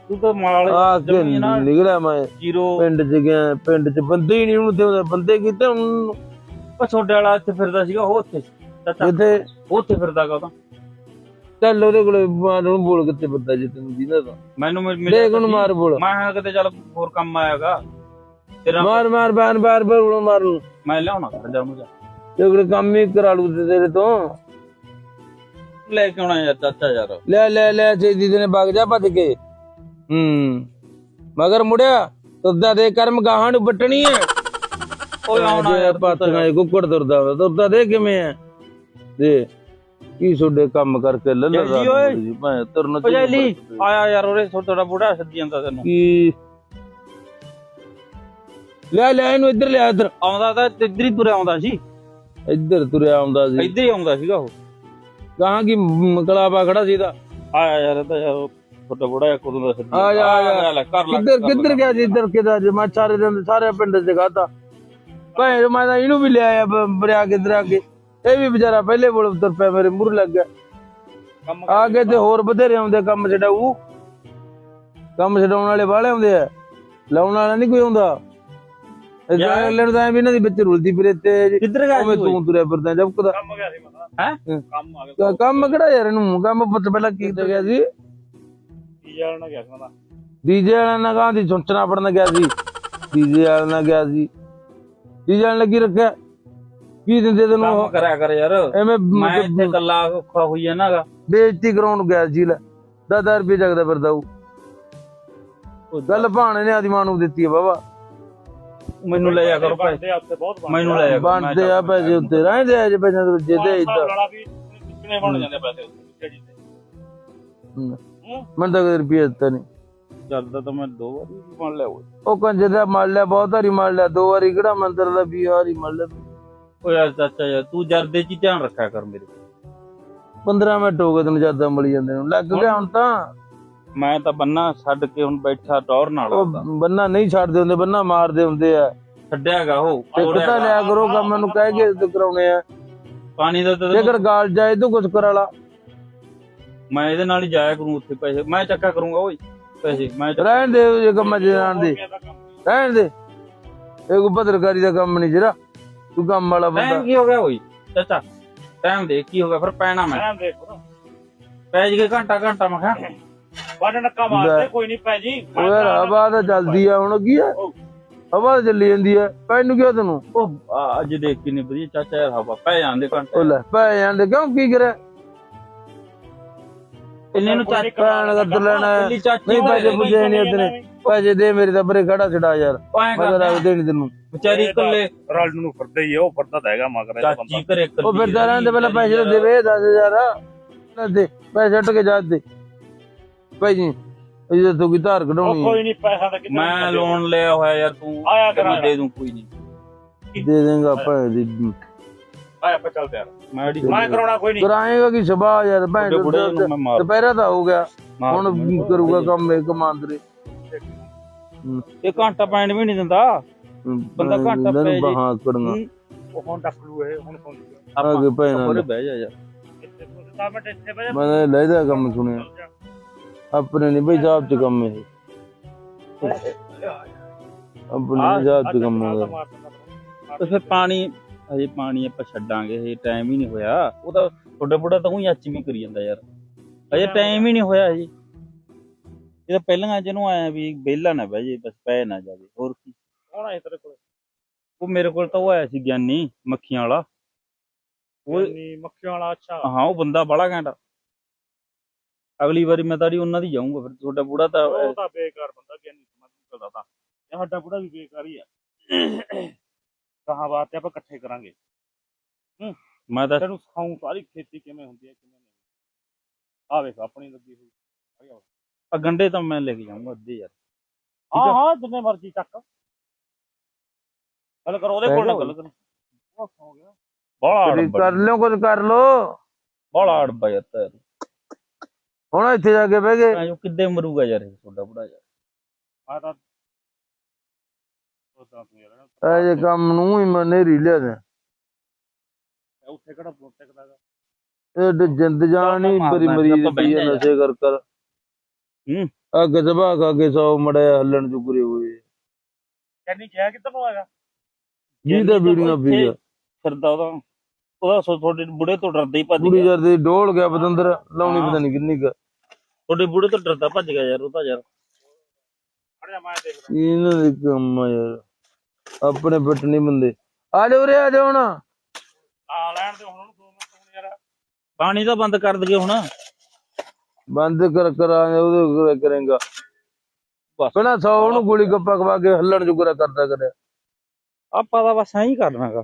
ਤੂੰ ਤਾਂ ਮਾਲ ਆ ਕੇ ਜਮੀ ਨਾ ਨਿਕਲਿਆ ਮੈਂ ਜੀਰੋ। ਪਿੰਡ ਚ ਗਿਆ ਪਿੰਡ ਚ ਬੰਦੇ ਹੀ ਨਹੀਂ ਉਹਨੂੰ ਤੇ ਬੰਦੇ ਕੀਤੇ ਹੁਣ? ਉਹ ਵਾਲਾ ਇੱਥੇ ਫਿਰਦਾ ਸੀਗਾ ਉਹ ਉੱਥੇ। ਚਾਚਾ ਉਹ ਉੱਥੇ ਫਿਰਦਾਗਾ ਉਹ ਤਾਂ। ਚੱਲ ਉਹਦੇ ਕੋਲੇ ਮਾਰ ਉਹਨੂੰ ਬੋਲ ਕਿੱਥੇ ਬੰਦਾ ਜੇ ਤੈਨੂੰ ਦੀਦਾ ਤਾਂ ਮੈਨੂੰ ਮਿਲਿਆ ਦੇਖ ਉਹਨੂੰ ਮਾਰ ਬੋਲ। ਮੈਂ ਕਿਹਾ ਕਿਤੇ ਚੱਲ ਹੋਰ ਕੰਮ ਆਇਆਗਾ ਤੇਰਾ ਮਾਰ ਮਾਰ ਬਾਰ ਬਾਰ ਬਾਰ ਉਹਨੂੰ ਮਾਰ ਨੂੰ। ਮੈਂ ਲਿਆਉਣਾ ਕਰ ਜਾ ਉਹਨੂੰ ਜਾ ਤੇ ਕੋਲੇ ਕੰਮ ਹੀ ਕਰਾ ਲੂ ਤੇ ਤੇਰੇ ਤੋਂ। ਲੈ ਕੇ ਆਉਣਾ ਯਾਰ ਚਾਚਾ ਯਾਰ। ਲੈ ਲੈ ਲੈ ਛੇਦੀ ਦੇ ਨੇ ਵਗ ਜਾ ਭੱਜ ਕੇ। ਹੂੰ। ਮਗਰ ਮੁੜਿਆ ਤੁਰਦਾ ਦੇ ਕਰਮ ਗਾਹਾਂ ਨੂੰ ਵੱਟਣੀ ਐ। ਓਏ ਆਉਣਾ ਯਾਰ ਪਾਤੀਆਂ ਇਹ ਕੁੱਕੜ ਤੁਰਦਾ ਵਾ। ਤੁਰਦਾ ਦੇ ਕਿਵੇਂ ਐ? ਦੇ ਕੀ ਤੁਹਾਡੇ ਕੰਮ ਕਰਕੇ ਲੱਲਾ ਓਏ। ਜੀ ਭਾਵੇਂ ਤੁਰਨ ਓ ਜੈਲੀ ਆਇਆ ਯਾਰ ਉਹਰੇ ਤੁਹਾਡਾ ਬੁੜਾ ਸੱਦੀ ਜਾਂਦਾ ਤੈਨੂੰ। ਕੀ? ਲੈ ਲੈ ਇਹਨੂੰ ਇੱਧਰ ਲਿਆ ਇੱਧਰ। ਆਉਂਦਾ ਤਾਂ ਇੱਧਰ ਹੀ ਤੁਰਿਆ ਆਉਂਦਾ ਸੀ। ਇੱਧਰ ਤੁਰਿਆ ਆਉਂਦਾ ਸੀ। ਇੱਧਰ ਹੀ ਆਉਂਦਾ ਸੀਗਾ ਉਹ। ਗਾਹਾਂ ਕੀ ਮਕਲਾਬਾ ਖੜਾ ਸੀ ਦਾ ਆਇਆ ਯਾਰ ਤਾਂ ਯਾਰ ਉਹ ਤੁਹਾਡਾ ਬੁੜਾ ਇੱਕ ਉਦੋਂ ਦਾ ਸੱਦੀ ਆ ਜਾ, ਆ ਜਾ। ਲੈ, ਲੈ, ਕਰ ਲੈ ਕਿੱਧਰ ਕਰ ਲੈ। ਕਿੱਧਰ ਗਿਆ ਜੀ ਇੱਧਰ ਕਿਧਰ ਜੇ? ਮੈਂ ਸਾਰੇ ਦਿਨ ਸਾਰੇ ਪਿੰਡ ਚ ਗਾਤਾ ਭਾਈ ਮੈਂ ਤਾਂ ਇਹਨੂੰ ਵੀ ਲਿਆਇਆ ਬਰਿਆ ਕੇ ਇਧਰ ਆ ਕੇ। ਇਹ ਵੀ ਵਿਚਾਰਾ ਪਹਿਲੇ ਬੋਲ ਤੁਰ ਪਿਆ ਮੇਰੇ ਮੂਹਰੇ ਲੱਗ ਗਿਆ। ਕੰਮ ਆ ਕੇ ਤੇ ਹੋਰ ਬਥੇਰੇ ਆਉਂਦੇ ਕੰਮ ਛਡਾਊ। ਕੰਮ ਛਡਾਉਣ ਵਾਲੇ ਬਾਹਲੇ ਆਉਂਦੇ ਆ। ਲਾਉਣ ਵਾਲਾ ਨਹੀਂ ਕੋਈ ਆਉਂਦਾ। ਇਹ ਯਾਰ- ਤਾਂ ਐਂ ਵੀ ਇਹਨਾਂ ਦੀ ਵਿੱਚ ਰੁਲਦੀ ਫਿਰੇ ਤੇ। ਕਿੱਧਰ ਗਿਆ ਉਵੇਂ ਸੀ ਤੂੰ ਤੁਰਿਆ ਫਿਰਦਾ ਜਬਕਦਾ ਕੰਮ ਗਿਆ ਸੀ ਹੈ? ਹੂੰ। ਕੰਮ ਆ ਗਿਆ। ਕੰਮ ਕਿਹੜਾ ਯਾਰ ਇਹਨੂੰ? ਕੰਮ ਪੁੱਤ ਪਹਿਲਾਂ ਕੀ ਤੇ ਗਿਆ ਸੀ? ਕੀ ਜਾਣ ਨਾ ਗਿਆ ਸੀ ਮਤਾ ਡੀਜੇ ਵਾਲਾ ਨਾਲ ਗਾਂ ਦੀ ਗਿਆ ਸੀ। ਡੀਜੇ ਵਾਲਾ ਨਾਲ ਗਿਆ ਸੀ। ਡੀਜੇ ਵਾਲਾ ਲੱਗੀ ਰੱਖਿਆ? ਕੀ ਦਿੰਦੇ ਤੈਨੂੰ ਕੰਮ? ਕਰਿਆ ਕਰ ਯਾਰ। ਐਵੇਂ ਮੈਂ ਇੱਥੇ ਕੱਲਾ ਔਖਾ ਹੋਈ ਜਾਣਾਗਾ। ਬੇਇੱਜ਼ਤੀ ਕਰਾਉਣ ਗਿਆ ਸੀ ਲੈ। 10000 ਰੁਪਏ ਜਗਦਾ ਫਿਰਦਾ ਉਹ। ਗੱਲ ਭਾਣੇ ਨੇ ਆਦੀ ਮਾਂ ਨੂੰ ਦਿੱਤੀ ਹੈ ਬਾਬਾ। ਮੈਨੂੰ ਲੈ ਜਾ ਕਰੋ ਬਹੁਤ ਮੈਨੂੰ ਲੈ ਜਾ ਮੈਂ ਬਣਦੇ ਆ ਪੈਸੇ ਉੱਤੇ ਰਹਿੰਦੇ ਆ ਜੇ ਪੈਸੇ ਦੇ ਦੇ ਇਦਾਂ ਲੜਾ ਵੀ ਕਿੰਨੇ ਬਣ ਜਾਂਦੇ ਪੈਸੇ ਉੱਥੇ ਜੀ ਤੇ ਕਦੇ ਰੁਪਏ ਦਿੱਤਾ ਨਹੀਂ ਚੱਲਦਾ ਤਾਂ ਮੈਂ ਦੋ ਵਾਰੀ ਵੀ ਮੰਨ ਲਿਆ ਓਏ। ਉਹ ਕੰਜਰ ਦਾ ਮੜ ਲਿਆ ਬਹੁਤ ਵਾਰੀ ਮੜ ਲਿਆ ਦੋ ਵਾਰੀ ਕਿਹੜਾ ਮੰਦਰ ਦਾ 20 ਵਾਰੀ ਮੜ ਲਿਆ। ਓ ਯਾਰ ਚਾਚਾ ਯਾਰ ਤੂੰ ਜਰਦੇ ਚ ਹੀ ਧਿਆਨ ਰੱਖਿਆ ਕਰ ਮੇਰੇ 15 ਮਿੰਟ ਹੋ ਗਏ ਤੈਨੂੰ ਜ਼ਿਆਦਾ ਮਲੀ ਜਾਂਦੇ ਨੂੰ। ਲੱਗ ਗਿਆ ਹੁਣ ਤਾਂ। ਮੈਂ ਤਾਂ ਬੰਨਾ ਛੱਡ ਕੇ ਹੁਣ ਬੈਠਾ ਟੌਰ ਨਾਲ ਉਹ ਬੰਨਾ ਨਹੀਂ ਛੱਡਦੇ ਹੁੰਦੇ ਬੰਨਾ ਮਾਰਦੇ ਹੁੰਦੇ ਆ। ਛੱਡਿਆਗਾ ਉਹ ਤੇ ਪਤਾ ਲਿਆ ਕਰੋ ਕੰਮ ਨੂੰ ਕਹਿ ਕੇ ਤੇ ਕਰਾਉਣੇ ਆ। ਪਾਣੀ ਦਾ ਤਾਂ ਜੇਕਰ ਗਾਲ ਜਾਏ ਤੂੰ ਕੁਝ ਕਰਾਲਾ ਮੈਂ ਇਹਦੇ ਨਾਲ ਹੀ ਜਾਇਆ ਕਰੂੰ ਉੱਥੇ ਪੈਸੇ। ਮੈਂ ਚੱਕਾ ਕਰੂੰਗਾ ਓਏ ਪੈਸੇ ਮੈਂ ਚੱਕ- ਰਹਿਣ ਦੇ ਜੇ ਕੰਮ ਜਾਣ ਦੇ ਰਹਿਣ ਦੇ। ਇਹ ਕੋ ਪੱਤਰਕਾਰੀ ਦਾ ਕੰਮ ਨਹੀਂ ਜਿਹੜਾ ਤੂੰ ਕੰਮ ਵਾਲਾ ਬੰਦਾ। ਟਾਈਮ ਕੀ ਹੋ ਗਿਆ ਓਏ? ਚਾਚਾ ਟਾਈਮ ਦੇ ਕੀ ਹੋ ਗਿਆ ਫਿਰ ਪੈਣਾ ਮੈਂ। ਮੈਂ ਦੇਖੋ ਪੈ ਜਗੇ ਘੰਟਾ ਘੰਟਾ ਮੈਂ ਕਿਹਾ। ਨੱਕਾ ਮਾਰਦੇ ਕੋਈ ਨਹੀਂ ਪੈ ਜੀ। ਉਹ ਯਾਰ ਹਵਾ ਤਾਂ ਚੱਲਦੀ ਆ ਹੁਣ ਕੀ ਆ? ਹਵਾ ਤਾਂ ਚੱਲੀ ਜਾਂਦੀ ਆ। ਪੈਨੂੰ ਕਿਉਂ ਤੈਨੂੰ? ਉਹ ਆ, ਅੱਜ ਦੇਖ ਕਿੰਨੀ ਵਧੀਆ ਚਾਚਾ ਯਾਰ ਹਵਾ। ਪੈ ਜਾਂਦੇ ਘੰਟੇ। ਉਹ ਲੈ ਪੈ ਜਾਂਦੇ। ਕਿਉਂ? ਕੀ ਕਰਿਆ? ਇੰਨੇ ਨੂੰ ਚਾਚਾ ਪੈਣ ਦਾ ਤੁਰ ਲੈਣਾ ਹੈ। ਇੰਨੀ ਚਾਚੀ ਨਹੀਂ ਪੈਸੇ ਹੋਏ, ਪੁੱਜੇ ਨਹੀਂ ਇਤਨੇ ਪੈਸੇ ਦੇ ਮੇਰੇ ਤਾਂ ਬਰੇ ਖੜਾ ਛਡਾ ਯਾਰ। ਉਹ ਐਂ ਮੈਂ ਤਾਂ ਕਰਦਾ, ਰੱਖਦੇ ਨਹੀਂ ਤੈਨੂੰ। ਵਿਚਾਰੀ ਇਕੱਲੇ। ਰਲ ਨੂੰ ਫਿਰਦਾ ਹੀ ਆ, ਉਹ ਫਿਰਦਾ ਤਾਂ ਹੈਗਾ ਮਗਰ ਇਹਦਾ ਚਾਚੀ ਘਰੇ ਇਕੱਲੀ ਉਹ ਫਿਰਦਾ ਰਹਿੰਦੇ ਪਹਿਲਾਂ ਪੈਸੇ ਤਾਂ ਦੇਵੇ 10000 ਲੈ ਦੇ ਪੈਸੇ ਛੱਡ ਕੇ ਜਾ ਦੇ। ਭਾਈ ਜੀ ਇਹ ਤੂੰ ਕੀ ਧਾਰ ਉਹ ਕਢਾਉਣੀ ਕੋਈ ਨਹੀਂ ਪੈਸਾ ਤਾਂ ਕਿੰਨਾ ਮੈਂ ਲੋਨ ਲਿਆ ਹੋਇਆ ਯਾਰ ਤੂੰ। ਆਇਆ ਤੇ ਦੇ ਦੂੰ ਕੋਈ ਨਹੀਂ ਦੇ ਦੇਂਗਾ ਭਾਈ ਦੀ ਆਇਆ ਆਪਾਂ ਚੱਲਦੇ ਯਾਰ ਮੈਂ ਅੜੀ ਮੈਂ ਕਰਾਉਣਾ ਕੋਈ ਨਹੀਂ ਕਰਾਏਗਾ ਕਿ ਸਭਾ ਯਾਰ ਭੈਣ ਬੁੱਢੇ ਬੁੱਢੇ ਚੋਦ ਨੂੰ ਮੈਂ ਮਾਰ ਦੁਪਹਿਰਾ ਤਾਂ ਹੋ ਗਿਆ। ਮਾਰ ਹੁਣ ਦੂੰ। ਕਰੂਗਾ ਕੰਮ ਇੱਕ ਮੰਦਰੇ। ਇਹ ਘੰਟਾ ਪੈਣ ਵੀ ਨਹੀਂ ਦਿੰਦਾ। ਬੰਦਾ ਘੰਟਾ ਪੈ ਜੇ। ਬਾਹਾਂ ਕੜੀਆਂ ਹੂੰ। ਉਹ ਹੁਣ ਡੱਕ ਲੂ ਇਹ ਹੁਣ ਸੁਣ ਲਿਆ ਆ ਕੇ ਭੈਣ ਉਰੇ ਨਾਲ ਬਹਿ ਜਾ ਯਾਰ। ਇੱਥੇ ਤਾਂ ਮਿੰਟ ਇੱਥੇ ਬਹਿ ਜਾ। ਮੈਂ ਤਾਂ ਲੈਦਾ ਕੰਮ ਸੁਣਿਆ। ਚੱਲ ਜਾ। ਆਪਣੇ ਨਹੀਂ ਬਈ ਸਾਹਿਬ ਚ ਕੰਮ ਇਹ। ਆਪਣੇ ਆਹ, ਨੀ ਸਾਹਿਬ ਆਹ ਚ ਕੰਮ ਚੱਕਰਾਂ ਹੈਗਾ ਤਾਂ ਮਾਰ ਦਿੰਦਾ ਤੇ ਫਿਰ ਪਾਣੀ ਹਜੇ ਪਾਣੀ ਆਪਾਂ ਛੱਡਾਂਗੇ ਹਜੇ ਟਾਈਮ ਹੀ ਨਹੀਂ ਹੋਇਆ। ਉਹ ਤਾਂ ਤੁਹਾਡੇ ਬੁੜਾ ਤਾਂ ਉਹੀ ਅੱਜ ਵੀ ਕਰੀ ਜਾਂਦਾ ਯਾਰ। ਹਜੇ ਟਾਈਮ ਹੀ ਨਹੀਂ ਹੋਇਆ ਹਜੇ ਇਹ ਤਾਂ ਪਹਿਲਾਂ ਜਿਹਨੂੰ ਆਇਆ ਵੀ ਵਿਹਲਾ ਨਾ ਬਹਿ ਜੇ ਬਸ ਪੈ ਨਾ ਜਾਵੇ। ਹੋਰ ਕੀ? ਕੌਣ ਆਇਆ ਤੇਰੇ ਕੋਲ? ਉਹ ਮੇਰੇ ਕੋਲ ਤਾਂ ਉਹ ਆਇਆ ਸੀ ਗਿਆਨੀ ਮੱਖੀਆਂ ਵਾਲਾ। ਉਹ ਨਹੀਂ ਮੱਖੀਆਂ ਵਾਲਾ ਅੱਛਾ। ਹਾਂ ਉਹ ਬੰਦਾ ਬੜਾ ਘੈਂਟਾ ਅਗਲੀ ਵਾਰੀ ਮੈਂ ਤਾਰੀ ਉਹਨਾਂ ਦੀ ਜਾਊਂਗਾ ਫਿਰ ਤੁਹਾਡਾ ਬੁੜਾ ਤਾਂ ਉਹ ਤਾਂ ਬੇਕਾਰ ਬੰਦਾ ਗਿਆਨੀ ਮੈਂ ਤੁਹਾਨੂੰ ਦੱਸਦਾ ਇਹ ਸਾਡਾ ਬੁੜਾ ਵੀ ਬੇਕਾਰ ਹੀ ਆ। ਕਹਾਂ ਬਾਤ ਆਪਾਂ ਇਕੱਠੇ ਕਰਾਂਗੇ। ਮੈਂ ਤਾਂ ਤੈਨੂੰ ਸਿਖਾਉਂ ਸਾਰੀ ਖੇਤੀ ਕਿਵੇਂ ਹੁੰਦੀ ਹੈ ਕਿਵੇਂ ਨਹੀਂ। ਆ ਵੇਖ ਆਪਣੀ ਲੱਗੀ ਹੋਈ। ਆ ਗੰਡੇ ਤਾਂ ਮੈਂ ਲੈ ਕੇ ਜਾਊਂਗਾ ਅੱਧੇ ਯਾਰ। ਹਾਂ ਹਾਂ ਜਿੰਨੇ ਮਰਜ਼ੀ ਚੱਕ। ਗੱਲ ਕਰੋ ਉਹਦੇ ਕੋਲ ਨਾ ਗੱਲ ਕਰੋ। ਉਹ ਹੋ ਗਿਆ। ਬੜਾ ਕਰੀ ਲਿਓ ਕੁਝ ਕਰ ਲੋ ਬੜਾ ਅੜਬਾ ਯਾਰ ਤਾਂ ਹੁਣ ਇੱਥੇ ਜਾ ਕੇ ਬਹਿ ਗਏ। ਕਿੱਦੇ ਮਰੂਗਾ ਯਾਰ ਤੁਹਾਡਾ ਬੁੜਾ ਯਾਰ। ਮੈਂ ਤਾਂ ਉਦਾਂ ਤੂੰ ਯਾਰ ਇਹ ਜੇ ਕੰਮ ਨੂੰ ਹੀ ਮੈਂ ਨੇਰੀ ਲਿਆ ਦੇ। ਉੱਥੇ ਕਿਹੜਾ ਬੋਟ ਟਿਕਦਾਗਾ ਇਹ ਡ- ਜਿੰਦ ਜਾਨ ਹੀ ਬੜੀ ਮਰੀਜ਼ ਪਈ ਹੈ ਨਸ਼ੇ ਕਰ ਕਰ। ਹੂੰ। ਅੱਗੇ ਦਬਾ ਅੱਗੇ ਸੌ ਮੜਿਆ ਹੱਲਣ ਚੁਕਰੇ ਹੋਏ। ਕਹਿੰਨੀ ਕਿਹਾ ਕਿੱਧਰ ਨੂੰ ਆਗਾ ਜੀ ਦਾ ਵੀਡੀਓ ਗਿਆ ਫਿਰਦਾ ਉਹਦਾ। ਉਹਦਾ ਸੋ ਤੁਹਾਡੇ ਬੁੜੇ ਤੋਂ ਡਰਦਾ ਹੀ ਭੱਜ ਗਿਆ। ਜਰ ਦੀ ਡੋਲ ਗਿਆ ਬਦੰਦਰ ਲਾਉਣੀ ਪਤਾ ਨਹੀਂ ਕਿੰਨੀ ਕੁ। ਤੁਹਾਡੇ ਬੁੜੇ ਤੋਂ ਡਰਦਾ ਭੱਜ ਗਿਆ ਯਾਰ ਉਹ ਤਾਂ ਯਾਰ। ਇਹਨਾਂ ਦੇ ਕੰਮ ਆ ਯਾਰ। ਆਪਣੇ ਫਿੱਟ ਨਹੀਂ ਬੰਦੇ। ਆ ਜਾ ਉਰੇ ਆ ਜਾ ਹੁਣ। ਆ ਲੈਣ ਦੇ ਹੁਣ ਉਹਨੂੰ ਦੋ ਮਿੰਟ ਹੁਣ ਯਾਰ। ਪਾਣੀ ਤਾਂ ਬੰਦ ਕਰ ਦਗੇ ਹੁਣ। ਬੰਦ ਕਰ ਕਰਾ ਉਹਦੇ ਕਰੇਗਾ। ਬਸ। ਕਹਣਾ ਸੌ ਉਹਨੂੰ ਗੋਲੀ ਗੱਪਾ ਖਵਾ ਕੇ ਹੱਲਣ ਚੁਕਰਾ ਕਰਦਾ ਕਰਿਆ। ਆਪਾਂ ਤਾਂ ਬਸ ਐਂ ਹੀ ਕਰਨਾਗਾ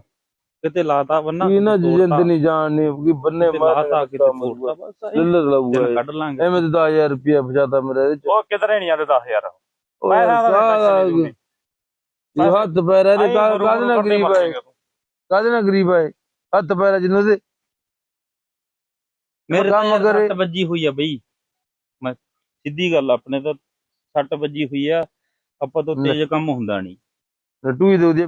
ਕਿਤੇ ਲਾਤਾ ਬੰਨਾ ਕੀ ਨਾ ਜਿੰਦ ਨਹੀਂ ਜਾਣਨੀ ਕਿ ਬੰਨੇ ਕਿਤੇ ਮਾਰ ਲਾਤਾ ਕਿਤੇ ਤੋੜਤਾ ਬਸ ਲੱਲਰ ਲਾਊਗਾ ਕੱਢ ਲਾਂਗੇ। ਐਵੇਂ ਤਾਂ 10000 ਰੁਪਇਆ ਬਚਾਤਾ ਮੇਰਾ ਉਹ ਕਿਧਰੇ ਨਹੀਂ ਆਦੇ 10000 ਉਹ ਮੈਂ ਨਹੀਂ ਇਹ ਹੱਥ ਪੈਰ ਇਹਦੇ ਕਾਹਦੇ ਨਾਲ ਗਰੀਬ ਆਏ ਕਾਹਦੇ ਨਾਲ ਗਰੀਬ ਆਏ ਹੱਥ ਪੈਰ ਜਿਹਨਾਂ ਦੇ। ਮੇਰੇ ਕੰਮ ਕਰੇ। ਕਰੇ ਵੱਜੀ ਹੋਈ ਆ ਬਈ। ਮੈਂ ਸਿੱਧੀ ਗੱਲ ਆਪਣੇ ਤਾਂ ਸੱਟ ਵੱਜੀ ਹੋਈ ਆ। ਆਪਾਂ ਤੋਂ ਤੇਜ਼ ਕੰਮ ਹੁੰਦਾ ਨਹੀਂ। ਟੂਈ ਦੇ ਉਹਦੀ